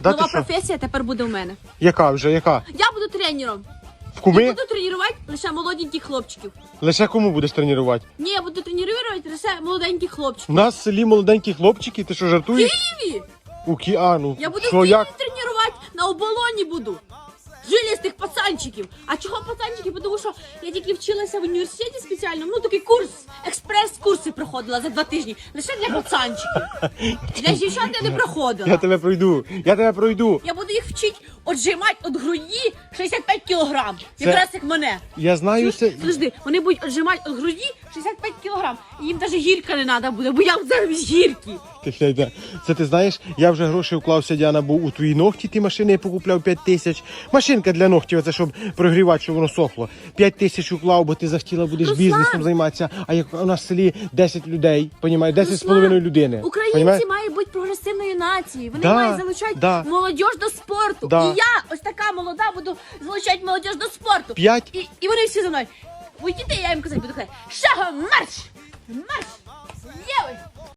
Да ти Нова що? професія тепер буде в мене. Яка вже, яка? Я буду тренером. В І куми? буду тренувати лише молоденьких хлопчиків. Лише кому будеш тренувати? Ні, я буду тренувати лише молоденьких хлопчиків. У нас в селі молоденькі хлопчики, ти що жартуєш? Києві! У Кіану. Я буду що, Києві як? тренувати, на оболоні буду. Пацанчиків. А чого пацанчики? Тому що я тільки вчилася в університеті спеціально, ну такий курс, експрес-курси проходила за два тижні. Лише для пацанчиків. Для дівчат я не проходила. Я тебе пройду, я тебе пройду. Я буду їх вчити отжимати від груді 65 кілограм. Це- Якраз як мене. Я знаю це. Подожди, вони будуть отжимати від груді 65 кілограм. І їм навіть гірка не треба буде, бо я замість гірки. Ти. Це ти знаєш, я вже гроші вклався, Діана, був у твої ногті, ті машини я покупляв 5 тисяч. Машинка для ногтів, це щоб прогрівати, щоб воно сохло. 5 тисяч уклав, бо ти захотіла будеш Руслан! бізнесом займатися. А як у нас в селі 10 людей, понімаєш, 10 з половиною людини. Українці понімаєш? мають бути прогресивною нацією. Вони Да, мають залучати да. молодь до спорту. Да. І я, ось така молода, буду залучати молодіж до спорту. П'ять. І, і вони всі за мною. Уйдіть, я їм казати буду хай. шагом марш! Марш!